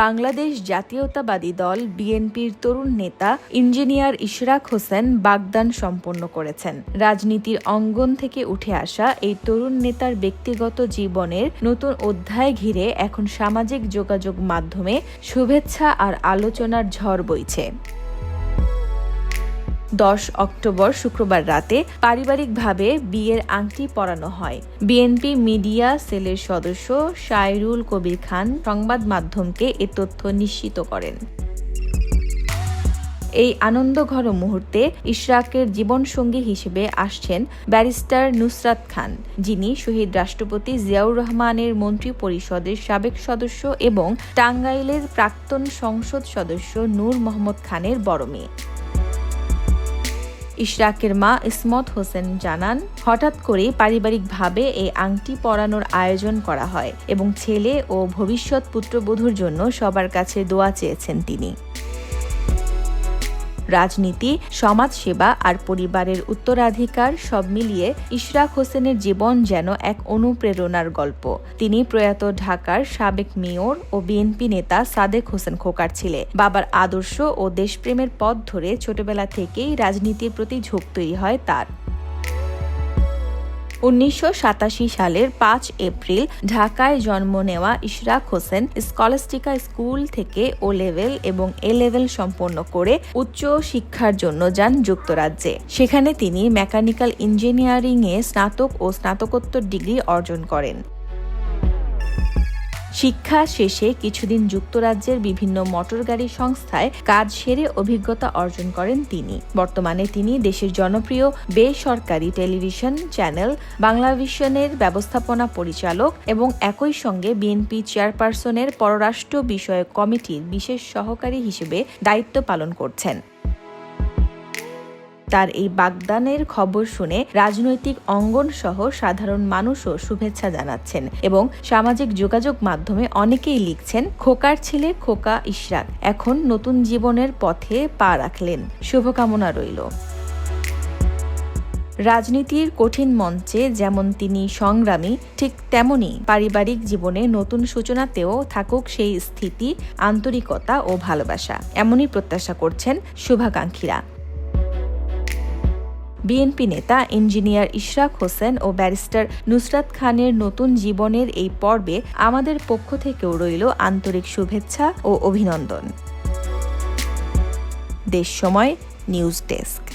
বাংলাদেশ জাতীয়তাবাদী দল বিএনপির তরুণ নেতা ইঞ্জিনিয়ার ইশরাক হোসেন বাগদান সম্পন্ন করেছেন। রাজনীতির অঙ্গন থেকে উঠে আসা এই তরুণ নেতার ব্যক্তিগত জীবনের নতুন অধ্যায় ঘিরে এখন সামাজিক যোগাযোগ মাধ্যমে শুভেচ্ছা আর আলোচনার ঝড় বইছে। দশ অক্টোবর শুক্রবার রাতে পারিবারিকভাবে বিয়ের আংটি পরানো হয়। বিএনপি মিডিয়া সেলের সদস্য শায়রুল কবির খান সংবাদ মাধ্যমকে এ তথ্য নিশ্চিত করেন। এই আনন্দঘর মুহূর্তে ইশরাকের জীবনসঙ্গী হিসেবে আসছেন ব্যারিস্টার নুসরাত খান। যিনি শহীদ রাষ্ট্রপতি জিয়াউর রহমানের মন্ত্রী পরিষদের সাবেক সদস্য এবং টাঙ্গাইলের প্রাক্তন সংসদ সদস্য নূর মোহাম্মদ খানের বড় মেয়ে। ইশরাকের মা ইসমত হোসেন জানান, হঠাৎ করে পারিবারিকভাবে এই আংটি পরানোর আয়োজন করা হয় এবং ছেলে ও ভবিষ্যৎ পুত্রবধূর জন্য সবার কাছে দোয়া চেয়েছেন তিনি। রাজনীতি, সমাজসেবা আর পরিবারের উত্তরাধিকার সব মিলিয়ে ইশরাক হোসেনের জীবন যেন এক অনুপ্রেরণার গল্প। তিনি প্রয়াত ঢাকার সাবেক মেয়র ও বিএনপি নেতা সাদেক হোসেন খোকার ছিলে। বাবার আদর্শ ও দেশপ্রেমের পথ ধরে ছোটবেলা থেকেই রাজনীতির প্রতি ঝোঁক তৈরি হয় তার। উনিশশো সাতাশি সালের পাঁচ এপ্রিল ঢাকায় জন্ম নেওয়া ইশরাক হোসেন স্কলাস্টিকা স্কুল থেকে ও লেভেল এবং এ লেভেল সম্পন্ন করে উচ্চ শিক্ষার জন্য যান যুক্তরাজ্যে। সেখানে তিনি মেকানিক্যাল ইঞ্জিনিয়ারিংয়ে স্নাতক ও স্নাতকোত্তর ডিগ্রি অর্জন করেন। শিক্ষা শেষে কিছুদিন যুক্তরাজ্যের বিভিন্ন মোটরগাড়ি সংস্থায় কাজ সেরে অভিজ্ঞতা অর্জন করেন তিনি। বর্তমানে তিনি দেশের জনপ্রিয় বেসরকারি টেলিভিশন চ্যানেল বাংলাভিশনের ব্যবস্থাপনা পরিচালক এবং একই সঙ্গে বিএনপি চেয়ারপারসনের পররাষ্ট্র বিষয়ক কমিটির বিশেষ সহকারী হিসেবে দায়িত্ব পালন করছেন। তার এই বাগদানের খবর শুনে রাজনৈতিক অঙ্গন সহ সাধারণ মানুষও শুভেচ্ছা জানাচ্ছেন এবং সামাজিক যোগাযোগ মাধ্যমে অনেকেই লিখছেন, খোকার ছেলে খোকা ইশরাক এখন নতুন জীবনের পথে পা রাখলেন। শুভকামনা রইল। রাজনীতির কঠিন মঞ্চে যেমন তিনি সংগ্রামী, ঠিক তেমনি পারিবারিক জীবনে নতুন সূচনাতেও থাকুক সেই স্থিতি, আন্তরিকতা ও ভালোবাসা, এমনই প্রত্যাশা করছেন শুভাকাঙ্ক্ষীরা। বিএনপি নেতা ইঞ্জিনিয়ার ইশরাক হোসেন ও ব্যারিস্টার নুসরাত খানের নতুন জীবনের এই পর্বে আমাদের পক্ষ থেকেও রইল আন্তরিক শুভেচ্ছা ও অভিনন্দন। দেশ সময়, নিউজ ডেস্ক।